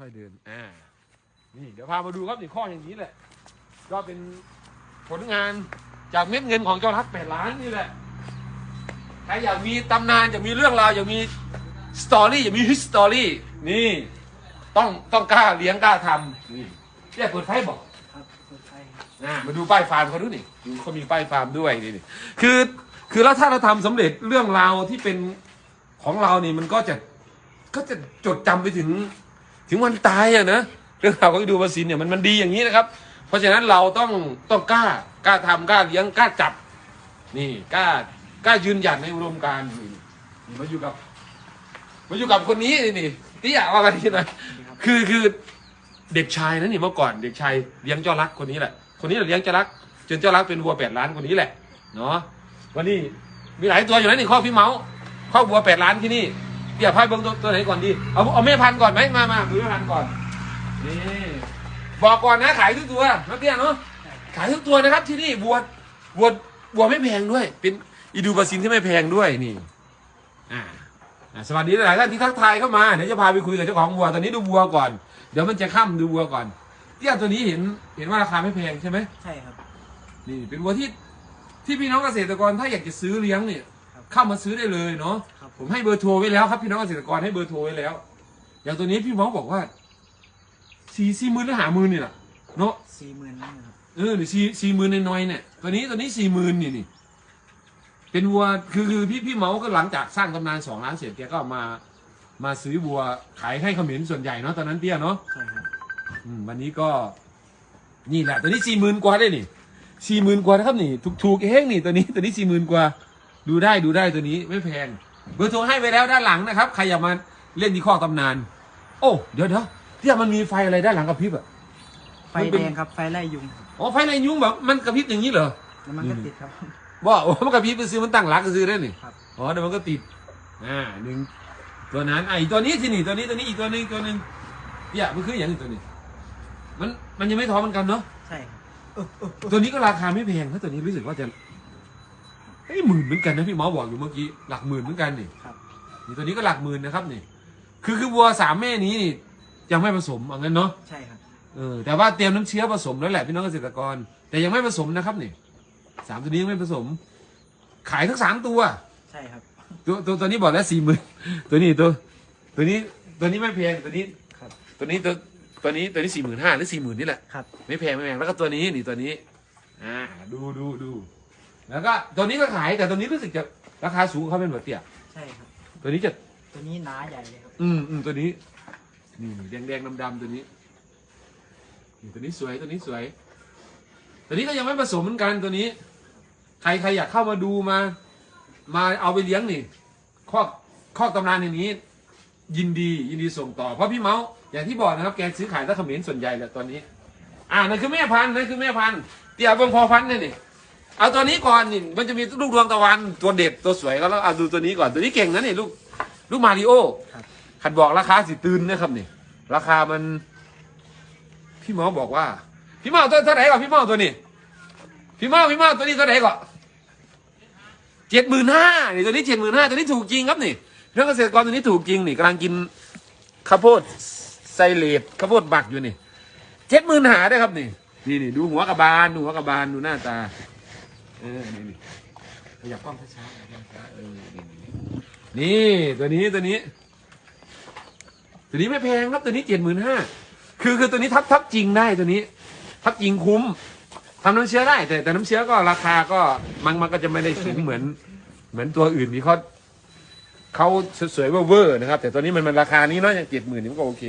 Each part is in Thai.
ค่อยๆเดิน อ่า นี่เดี๋ยวพามาดูครับนี่ข้ออย่างนี้แหละ ก็เป็นผลงานจากเม็ดเงินของเจ้ารักแปดล้านนี่แหละ ใครอยากมีตำนานอยากมีเรื่องราวอยากมีสตอรี่อยากมีฮิสตอรี่ นี่ ต้องต้องกล้าเลี้ยงกล้าทำนี่เรียกเปิดไฟบอกครับเปิดไฟครับอ่ามาดูป้ายฟาร์มเขาดูนี่ดูเขามีป้ายฟาร์มด้วยนี่นี่คือคือแล้วถ้าเราทำสำเร็จเรื่องราวที่เป็นของเรานี่มันก็จะก็จะจดจำไปถึง ถึงวันตายอะนะเรื่องราวของดูบาซินเนี่ยมันมันดีอย่างนี้นะครับ เพราะฉะนั้นเราต้องต้องกล้ากล้าทำกล้าเลี้ยงกล้าจับ นี่กล้ากล้ายืนหยัดในอุดมการณ์นี่มาอยู่กับมาอยู่กับคนนี้นี่ที่อยากว่ากันทีนะนี่ครับคือคือเด็กชายนะนี่เมื่อก่อนเด็กชายเลี้ยงเจ้ารักคนนี้แหละ คนนี้แหละเลี้ยงเจ้ารัก จนเจ้ารักเป็นวัวแปดล้านคนนี้แหละเนาะวันนี้มีหลายตัวอยู่นะนี่ข้อพี่เมาส์ข้อวัวแปดล้านที่นี่ เดี๋ยวพายเบิ้งตัวตัวไหนก่อนดี เอาเอาแม่พันธุ์ก่อนไหมมามาดูแม่พันธุ์ก่อน นี่ บอกก่อนนะขายทุกตัวนักเตี้ยเนาะ ขายทุกตัวนะครับที่นี่วัววัววัวไม่แพงด้วย เป็นอีดูบาซินที่ไม่แพงด้วยนี่ อ่าอะสวัสดีหลายท่านที่ทักทายเข้ามาเดี๋ยวจะพาไปคุยกับเจ้าของวัวตอนนี้ดูวัวก่อน เดี๋ยวมันจะค่ำดูวัวก่อนเตี้ยตัวนี้เห็นเห็นว่าราคาไม่แพงใช่ไหมใช่ครับ นี่เป็นวัวที่ที่พี่น้องเกษตรกรถ้าอยากจะซื้อเลี้ยงเนี่ยครับ เข้ามาซื้อได้เลยเนาะครับผมให้เบอร์โทรไว้แล้วครับพี่น้องเกษตรกรให้เบอร์โทรไว้แล้ว อย่างตัวนี้พี่หมอบอกว่าสี่สี่หมื่นหรือหาหมื่นนี่แหละเนาะสี่หมื่นนั่นนะครับเออหรือสี่สี่หมื่นน้อยๆเนี่ยตัวนี้ตัวนี้สี่หมื่นนี่นี่เป็นวัวคือคือพี่พี่เมาก็หลังจากสร้างตำนานสองล้านเสร็จแกก็มา มาซื้อวัวขายให้เขมรส่วนใหญ่เนาะตอนนั้นเตี้ยเนาะใช่ครับอืมวันนี้ก็ นี่แหละตัวนี้สี่หมื่นกว่าได้นี่สี่หมื่นกว่านะครับนี่ถูกถูกเองนี่ตัวนี้ตัวนี้สี่หมื่นกว่า ดูได้ดูได้ตัวนี้ไม่แพงเบอร์โทรให้ไปแล้วด้านหลังนะครับ ใครอยากมาเล่นที่ข้อตำนาน โอ้เดี๋ยวเดี๋ยวเตี้ยมันมีไฟอะไรด้านหลังกระพริบอะไฟมันเป็นแดงครับไฟไล่ยุงครับอ๋อไฟในยุ้งแบบมันกระพริบอย่างนี้เหรอแล้วมันก็นี่ติดครับว่าโอ้มันกระพริบไปซื้อมันตั้งหลักก็ซื้อได้นี่ครับอ๋อเดี๋ยวมันก็ติดอ่าหนึ่งตัวนั้นอะอีกตัวนี้ที่นี่ตัวนี้ตัวนี้อีกตัวหนึงอีกตัวหนึงเนี่ยมันคืออย่างนี้ตัวนี้ มันมันยังไม่ท้องเหมือนกันเนาะใช่ครับเออเออเออตัวนี้ก็ราคาไม่แพงนะตัวนี้รู้สึกว่าจะเฮ้ยหมื่นเหมือนกันนะพี่หมอบอกอยู่เมื่อกี้หลักหมื่นเหมือนกันนี่ครับ นี่ตัวนี้ก็หลักหมื่นนะครับนี่คือคือวัวสามแม่นี้นี่ยังไม่ผสมเอางั้นเนาะใช่ครับเออแต่ว่าเตรียมน้ำเชื้อผสมแล้วแหละพี่น้องเกษตรกร แต่ยังไม่ผสมนะครับนี่สามตัวนี้ยังไม่ผสม ขายทั้งสามตัว ใช่ครับตัวตัวตัวนี้บอกแล้วสี่หมื่นตัวนี้ตัว ตัวนี้ตัวนี้ไม่แพงตัวนี้ครับตัวนี้ตัวตัวนี้ตัวนี้สี่หมื่นห้าหรือสี่หมื่นนี่แหละครับไม่แพงไม่แพงแล้วก็ตัวนี้นี่ตัวนี้ อ่าดูดูดู แล้วก็ตัวนี้ก็ขายแต่ตัวนี้รู้สึกจะราคาสูงกว่าเขาเป็นหัวเตี้ยใช่ครับ ตัวนี้จะ ตัวนี้หนาใหญ่เลยครับ อืมอืมตัวนี้นี่แดงแดงดำดำๆตัวนี้นี่ตัวนี้สวยตัวนี้สวย ตัวนี้ก็ยังไม่ผสมเหมือนกันตัวนี้ ใครใครอยากเข้ามาดูมา มาเอาไปเลี้ยงนี่ข้อข้อตำนานอย่างนี้ ยินดียินดีส่งต่อ เพราะพี่เมาส์อย่างที่บอกนะครับแกซื้อขายตะเขมรส่วนใหญ่แหละตอนนี้ อ่านั่นคือแม่พันธุ์นั่นคือแม่พันธุ์เตี่ยเบิ่งพอพันธุ์นี่นี่ เอาตัวนี้ก่อนนี่มันจะมีลูกดวงตะวันตัวเด็ดตัวสวยก็แล้วเอาดูตัวนี้ก่อนตัวนี้เก่งนะนี่ลูกลูกมาริโอขัดบอกราคาสิตื่นนะครับนี่ราคามัน พี่เมาบอกว่า พี่เมาตัวเท่าไหร่ก่อนพี่เมาตัวนี้ พี่เมาพี่เมาตัวนี้เท่าไหร่ก่อนเจ็ดหมื่นห้านี่ตัวนี้เจ็ดหมื่นห้าตัวนี้ถูกจริงครับนี่เรื่องเกษตรกรตัวนี้ถูกจริงนี่กำลังกินข้าวโพดไซเลดข้าวโพดบักอยู่นี่เจ็ดหมื่นหาได้ครับนี่นี่นี่ดูหัวกระบาลดูหัวกระบาลดูหน้าตา เออ นี่นี่ขยับกล้องช้าๆเออนี่นี่ ตัวนี้ตัวนี้ ตัวนี้ไม่แพงครับตัวนี้เจ็ดหมื่นห้าคือคือตัวนี้ทับทับจริงได้ตัวนี้ ทับจริงคุ้มทำน้ำเชื้อได้ แต่แต่น้ำเชื้อก็ราคาก็มันมันก็จะไม่ได้สูงเหมือน เหมือนตัวอื่นที่เขาเขาสวยๆเวอร์ๆนะครับ แต่ตัวนี้มันมันราคานี้เนาะอย่างเจ็ดหมื่นนี่มันก็โอเค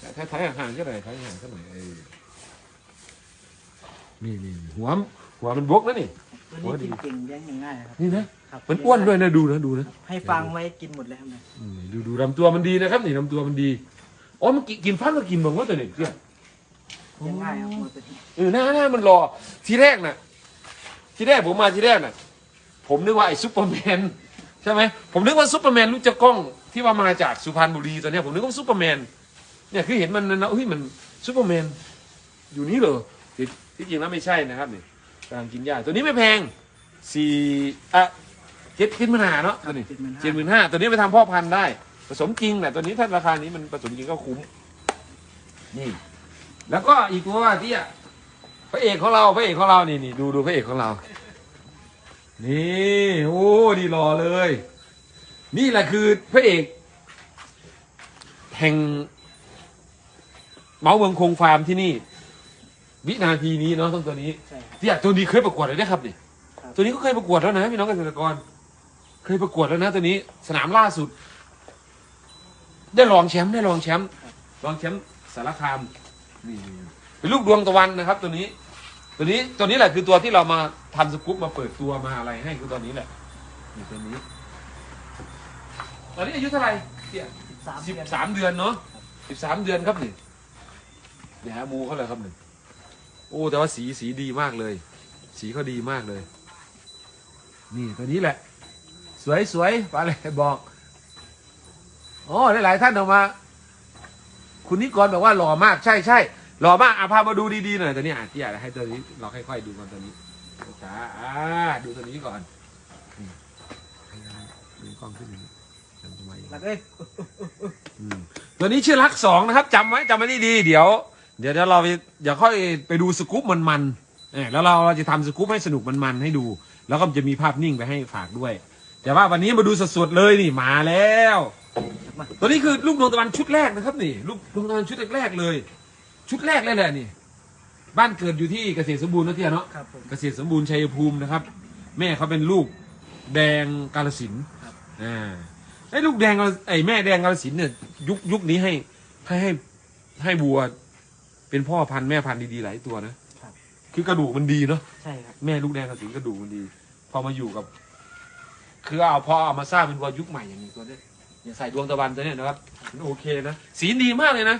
แต่ถ้าท้ายห่างเท่าไหร่ท้ายห่างเท่าไหร่นี่นี่หัว หัวมันบกนะนี่ตัวนี้กินเก่งเลี้ยงง่ายๆครับ นี่นะครับมันอ้วนด้วยนะดูนะดูนะให้ฟังไว้กินหมดเลยครับเนี่ยอืมดูดูลำตัวมันดีนะครับนี่ลำตัวมันดีอ๋อมันกินกินฟันก็กินบ้างว่าตัวนี้เนี่ยเลี้ยงง่ายครับหมดตัวนี้เออหน้าหน้ามันรอทีแรกน่ะ ทีแรกผมมาทีแรกน่ะ ผมนึกว่าไอ้ซุปเปอร์แมนใช่ไหมผมนึกว่าซุปเปอร์แมนรู้จักกล้องที่ว่ามาจากสุพรรณบุรีตอนเนี้ยผมนึกว่าซุปเปอร์แมนเนี่ยคือเห็นมันนะเฮ้ยมันซุปเปอร์แมนอยู่นี่เหรอที่ที่จริงแล้วไม่ใช่นะครับนี่ กำลังกินหญ้าตัวนี้ไม่แพงสี่อะเจ็ดเจ็ดหมื่นห้าเนาะตัวนี้เจ็ดหมื่นห้าเจ็ดหมื่นห้าตัวนี้ไปทำพ่อพันธุ์ได้ ผสมจริงแหละตัวนี้ถ้าราคานี้มันผสมจริงก็คุ้มนี่แล้วก็อีกตัวที่อะพระเอกของเราพระเอกของเรานี่นี่ดูดูพระเอกของเรา นี่โอ้ดีรอเลย นี่แหละคือพระเอก แห่งเมาส์เมืองคงฟาร์มที่นี่ วินาทีนี้เนาะต้องตัวนี้ใช่ครับ ที่อยากตัวนี้เคยประกวดเลยนะครับนี่ครับ ตัวนี้ก็เคยประกวดแล้วนะพี่น้องเกษตรกร เคยประกวดแล้วนะ ตัวนี้สนามล่าสุด ได้รองแชมป์ได้รองแชมป์รองแชมป์สารคามนี่เป็นลูกดวงตะวันนะครับ ตัวนี้ ตัวนี้ตัวนี้แหละคือตัวที่เรามาทำสกู๊ปมาเปิดตัวมาอะไรให้คือตัวนี้แหละนี่ตัวนี้ ตอนนี้อายุเท่าไหร่เตี่ยสามสิบเดือนสามเดือนเนาะสิบสามเดือนครับนี่เดี๋ยวหามูเขาเลยครับหนึ่ง โอ้แต่ว่าสีสีดีมากเลย สีเขาดีมากเลย นี่ตัวนี้แหละ สวยสวยปาเลยบอกอ๋อหลายๆท่านออกมา คุณนิกรบอกว่าหล่อมากใช่ใช่หล่อมากอะพามาดูดีๆหน่อยตัวนี้อะที่อยากให้ตัวนี้เราค่อยๆดูก่อนตัวนี้ช้าอ่าดูตัวนี้ก่อนนี่ดูกล้องขึ้นอย่างนี้จำทำไมแล้วก็เอ้ยอืมตัวนี้ชื่อรักสองนะครับจำไว้จำไว้ดีๆเดี๋ยว เดี๋ยวเดี๋ยวเราไปเดี๋ยวค่อยไปดูสกู๊ปมันๆเออแล้วเราเราจะทำสกู๊ปให้สนุกมันๆให้ดู แล้วก็จะมีภาพนิ่งไปให้ฝากด้วย แต่ว่าวันนี้มาดูสดๆเลยนี่มาแล้วมาตัวนี้คือลูกดวงตะวันชุดแรกนะครับนี่ลูกดวงตะวันชุดแรกๆเลย ชุดแรกเลยแหละนี่ บ้านเกิดอยู่ที่เกษตรสมบูรณ์นะเที่ยเนาะ ครับผม เกษตรสมบูรณ์ชัยภูมินะครับ แม่เขาเป็นลูกแดงกาลสินธุ์ครับ อ่าไอ้ลูกแดงกาฬไอ้แม่แดงกาลสินธุ์เนี่ยยุคยุคนี้ให้ให้ให้ให้บัว เป็นพ่อพันธุ์แม่พันธุ์ดีๆหลายตัวนะครับ คือกระดูกมันดีเนาะใช่ครับ แม่ลูกแดงกาลสินธุ์กระดูกมันดี พอมาอยู่กับ คือเอาพอเอามาสร้างเป็นวัวยุคใหม่อย่างนี้ตัวเนี้ยอย่างใส่ดวงตะวันตัวเนี้ยนะครับมันโอเคนะสีดีมากเลยนะ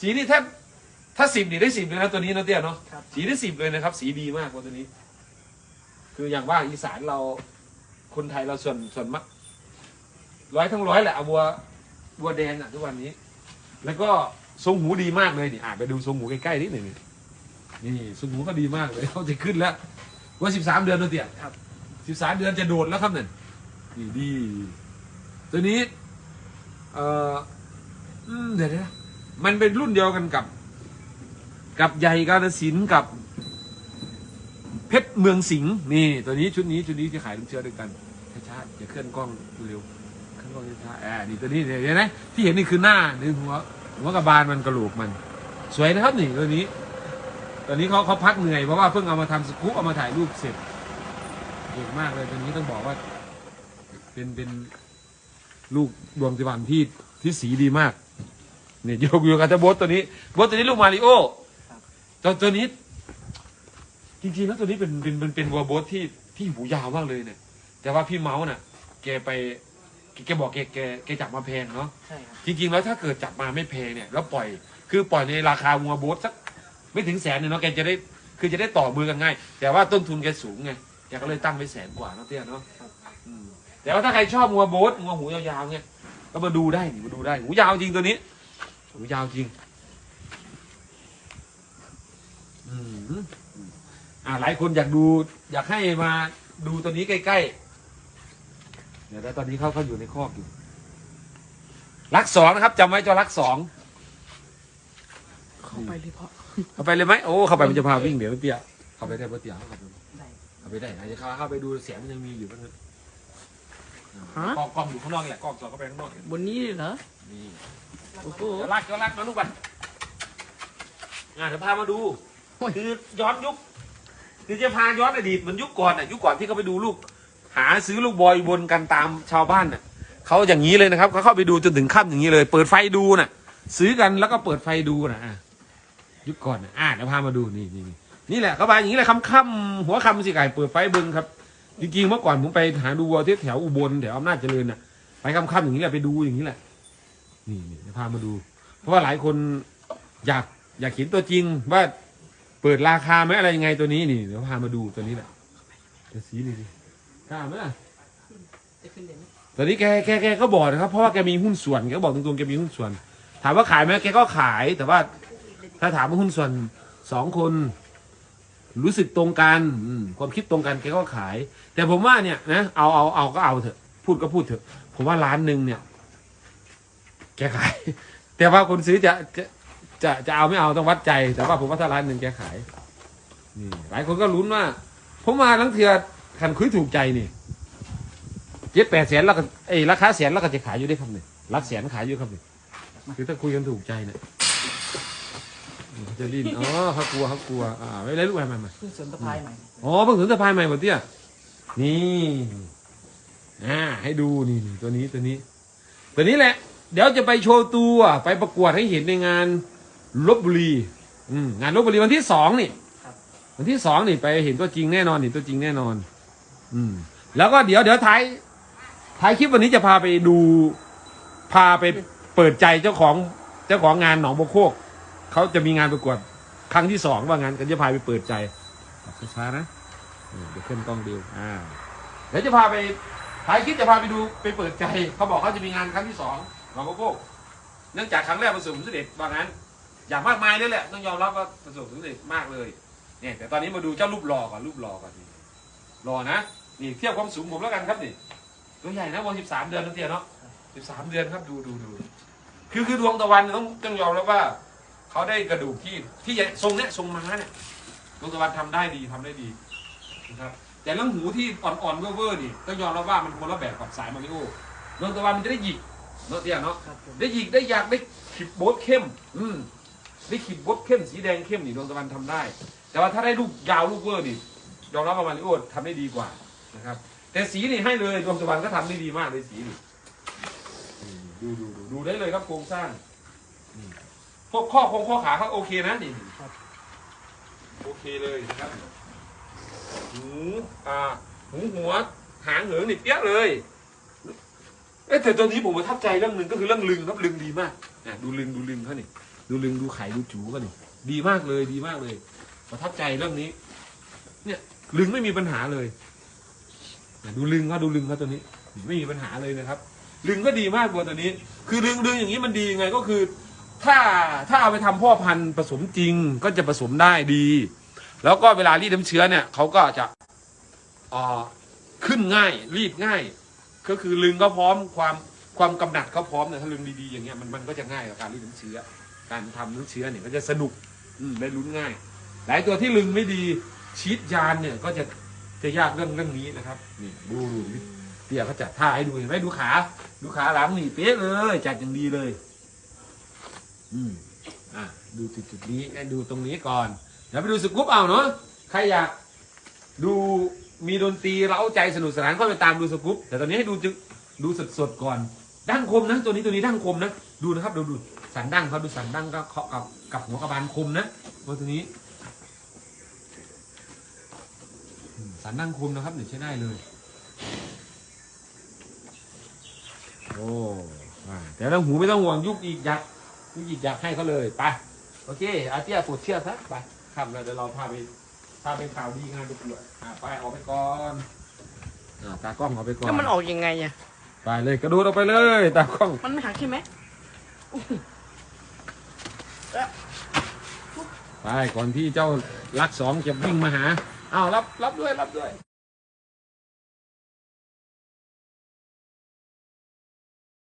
สีนี่แทบถ้าสิบนี่ได้สิบเลยนะตัวนี้นะเตี้ยเนาะครับ สีได้สิบเลยนะครับ สีดีมากกว่าตัวนี้ คืออย่างว่าอีสานเราคนไทยเราส่วนส่วนมากร้อยทั้งร้อยแหละเอาวัววัวแดงอะทุกวันนี้ แล้วก็ ทรงหูดีมากเลยนี่อะไปดูทรงหูใกล้ๆนิดหนึ่งนี่นี่ทรงหูก็ดีมากเลยเขาจะขึ้นแล้วว่าสิบสามเดือนตัวเตี้ยครับๆสิบสามเดือนจะโดดแล้วครับเนี่ยนี่ดี ตัวนี้ เอ่ออืมเดี๋ยวนะมันเป็นรุ่นเดียวกันกับ กับใหญ่กาฬสินธุ์กับ เพชรเมืองสิงห์นี่ ตัวนี้ชุดนี้ชุดนี้จะขายลูกเชื้อด้วยกันช้าๆอย่าเคลื่อนกล้องเร็วเคลื่อนกล้องช้าๆอ่านี่ตัวนี้เนี่ยเห็นไหมที่เห็นนี่คือหน้านี่หัว หัวกระบาลมันกระโหลกมัน สวยนะครับนี่ตัวนี้ตอนนี้เขาเขาพักเหนื่อยเพราะว่าเพิ่งเอามาทำสกู๊ปเอามาถ่ายรูปเสร็จเก่งมากเลยตัวนี้ต้องบอกว่า เป็นเป็นลูกดวงตะวันที่ที่สีดีมากเนี่ยโยกอยู่กับเจ้าโบทตัวนี้โบทตัวนี้ลูกมาริโอตัวตัวนี้ จริงๆแล้วตัวนี้เป็นเป็นเป็นเป็นวัวโบทที่ที่หูยาวมากเลยเนี่ย แต่ว่าพี่เมาส์น่ะ แกไป แกแกบอกแกแกแกจับมาแพงเนาะใช่ครับจริง ๆ แล้วถ้าเกิดจับมาไม่แพงเนี่ยแล้วปล่อย คือปล่อยในราคาวัวโบ๊ทสักไม่ถึงแสนเนี่ยเนาะแกจะได้คือจะได้ต่อมือกันง่าย แต่ว่าต้นทุนแกสูงไงแกก็เลยตั้งไว้แสนกว่าเนาะเตี้ยเนาะอืมแต่ว่าถ้าใครชอบงัวโบ๊ทงัวหูยาวๆเนี่ยก็มาดูได้นี่มาดูได้หูยาวจริงตัวนี้หูยาวจริง อืมอ่าหลายคนอยากดู อยากให้มาดูตัวนี้ใกล้ๆ เดี๋ยวแล้วตอนนี้เขาเขาอยู่ในคอกอยู่รักสองนะครับจำไว้เจ้ารักสองเข้าไปเลยเพราะเข้าไปเลยไหมโอ้เข้าไปมันจะพาวิ่งเดี๋ยวเตี้ยเข้าไปได้ปะเตี้ยเข้าไปได้เข้าไปได้อาจจะเข้าเข้าไปดูเสียงมันยังมีอยู่บ้างนะฮะกล้องกล้องอยู่ข้างนอกนี่แหละกล้องสอดเข้าไปข้างนอกเนี่ยบนนี้เลยเหรอนี่โอ้โหเดี๋ยวรักเดี๋ยวรักมาลูกไปอ่าเดี๋ยวพามาดูโอ้ยคือย้อนยุคคือจะพาย้อนอดีตเหมือนยุคก่อนอะยุคก่อนที่เขาไปดูลูก หาซื้อลูกบอยบนกันตามชาวบ้านน่ะเขาอย่างนี้เลยนะครับเขาเข้าไปดูจนถึงค่ำอย่างนี้เลย เปิดไฟดูน่ะ ซื้อกันแล้วก็เปิดไฟดูนะอะยุคก่อนนะอะเดี๋ยวพามาดูนี่นี่นี่นี่แหละเขาไปอย่างนี้แหละค่ำๆหัวค่ำสิไก่เปิดไฟเบิ้งครับ จริงๆเมื่อก่อนผมไปหาดูวัวที่แถวอุบลแถวอำนาจเจริญน่ะไปค่ำๆอย่างนี้แหละไปดูอย่างนี้แหละ นี่นี่เดี๋ยวพามาดู เพราะว่าหลายคนอยากอยากเห็นตัวจริงว่าเปิดราคาไหมอะไรยังไงตัวนี้นี่เดี๋ยวพามาดูตัวนี้แหละเดี๋ยวสีนี่ดิ กล้าไหมล่ะจะขึ้นเดี๋ยวนี้ตอนนี้แกแกแกก็บอกนะครับ เพราะว่าแกมีหุ้นส่วนแกก็บอกตรงๆแกมีหุ้นส่วน ถามว่าขายไหมแกก็ขาย แต่ว่า ถ้าถามว่าหุ้นส่วนสองคน รู้สึกตรงกันอืมความคิดตรงกันแกก็ขาย แต่ผมว่าเนี่ยนะเอาเอาเอาก็เอาเถอะ พูดก็พูดเถอะ ผมว่าร้านหนึ่งเนี่ย แกขาย แต่ว่าคนซื้อจะจะจะจะเอาไม่เอาต้องวัดใจ แต่ว่าผมว่าถ้าร้านหนึ่งแกขายนี่หลายคนก็ลุ้นว่าผมมาทั้งเถื่อ คันคุยถูกใจนี่เจ็ดแปดแสนแล้วก็ไอ้ยราคาแสนแล้วก็จะขายอยู่ได้ครับเนี่ยรักแสนขายอยู่ครับเนี่ยคือถ้าคุยกันถูกใจเนี่ยเขาจะลิ้นอ๋อเขากลัวเขากลัวอ่าไม่เป็นไรลูกมามามาเพิ่งสวนตะพายใหม่อ๋อเพิ่งถึงสะพายใหม่หมดเตี้ยนี่อ่าให้ดูนี่นี่ตัวนี้ตัวนี้ ตัวนี้แหละ เดี๋ยวจะไปโชว์ตัว ไปประกวดให้เห็นในงานลบบุรีอืมงานลบบุรีวันที่สองนี่ครับวันที่สองนี่ไปเห็นตัวจริงแน่นอนเห็นตัวจริงแน่นอน อืม แล้วก็เดี๋ยวเดี๋ยวท้ายท้ายคลิปวันนี้จะพาไปดู พาไปเปิดใจเจ้าของเจ้าของงานหนองบัวโคกเขาจะมีงานประกวดครั้งที่สองว่างานกันจะพาไปเปิดใจช้าๆนะอืมเดี๋ยวขึ้นกล้องดูอ่าเดี๋ยวจะพาไปท้ายคลิปจะพาไปดูไปเปิดใจเขาบอกเขาจะมีงานครั้งที่สองหนองบัวโคกเนื่องจากครั้งแรกประสบความสำเร็จว่างั้น อย่างมากมายเลยแหละต้องยอมรับว่าประสบความสำเร็จมากเลยเนี่ยแต่ตอนนี้มาดูเจ้ารูปหล่อก่อนรูปหล่อก่อนนี่หล่อนะ นี่เทียบความสูงผมแล้วกันครับนี่ตัวใหญ่นะวันสิบสามเดือนนะเตี้ยเนาะสิบสามเดือนครับดูดูดูคือคือดวงตะวันต้องต้องยอมรับว่า เขาได้กระดูกที่ที่ใหญ่ทรงเนี้ยทรงม้าเนี่ยดวงตะวันทำได้ดีทำได้ดีนะครับแต่เรื่องหูที่อ่อนๆเว่อร์ๆนี่ต้องยอมรับว่ามันคนละแบบกับสายมาริโอดวงตะวันมันจะได้หยิกเนาะเตี้ยเนาะได้หยิกได้อยากได้ขีดโบ๊ทเข้ม อืมได้ขีดโบ๊ทเข้มสีแดงเข้มนี่ดวงตะวันทำได้ แต่ว่าถ้าได้ลูกยาวลูกเวอร์นี่ยอมรับว่ามาริโอทำได้ดีกว่า นะครับ แต่สีนี่ให้เลยดวงตะวันก็ทำได้ดีมากเลยสีนี่ดูดูดูดูได้เลยครับโครงสร้างพวกข้อโครงข้อขาเขาโอเคนะนี่โอเคเลยนะครับหูอ่าหูหัวหางเหิงนี่เปี้ยเลยเอ้แต่ตอนนี้ผมประทับใจเรื่องหนึ่งก็คือเรื่องลึงครับลึงดีมากนะดูลึงดูลึงเขานี่ดูลึงดูไข่ดูจูเขานี่ดีมากเลยดีมากเลย ประทับใจเรื่องนี้ เนี่ยลึงไม่มีปัญหาเลย ดูลึงเขาดูลึงเขาตัวนี้ ไม่มีปัญหาเลยนะครับ ลึงก็ดีมากตัวตัวนี้ คือลึงลึงอย่างนี้มันดียังไงก็คือ ถ้าถ้าเอาไปทำพ่อพันธุ์ผสมจริงก็จะผสมได้ดี แล้วก็เวลารีดน้ำเชื้อเนี่ยเขาก็จะอ่อขึ้นง่ายรีดง่าย ก็คือลึงก็พร้อมความความกำหนัดก็พร้อมเนี่ยถ้าลึงดีๆอย่างเงี้ยมันมันก็จะง่ายกับการรีดน้ำเชื้อ การทำน้ำเชื้อเนี่ยก็จะสนุกอืได้ลุ้นง่าย หลายตัวที่ลึงไม่ดีชีดยานเนี่ยก็จะ จะยากเรื่องเรื่องนี้นะครับ นี่ดูดูนี่เดี๋ยเขาจัดท่าให้ดูเห็นไหมดูขา ดูขาหลังนี่เป๊ะเลยจัดอย่างดีเลย อืมอะดูจุดจุดนี้ให้ดูตรงนี้ก่อน เดี๋ยวไปดูสกู๊ปเอาเนาะใครอยากดูมีดนตรีเร้าใจสนุกสนานก็ไปตามดูสกู๊ปแต่ตอนนี้ให้ดูจึดูสดๆก่อนดั้งคมนะตัวนี้ตัวนี้ดั้งคมนะดูนะครับดูดูสันดั้งเขาดูสันดั้งก็เคาะกับกับหัวกระบาลคมนะตัวนี้อืม สันดั้งคมนะครับเนี่ยใช้ได้เลย โอ้อ่าแต่เรื่องหูไม่ต้องห่วงยุกอีกยักษ์ยุกอีกยักษ์ให้เขาเลยไปโอเคอาเตี้ยปวดเชือกซะไปครับแล้วเดี๋ยวเราพาไปถ้าเป็นข่าวดีงานประกวดอ่าไปออกไปก่อนอ่าตากล้องออกไปก่อนแล้วมันออกยังไงอะไปเลยกระโดดออกไปเลยตากล้องมันไม่หักใช่ไหมไปก่อนที่เจ้ารักสองจะวิ่งมาหา อ้าวรับรับด้วยรับด้วย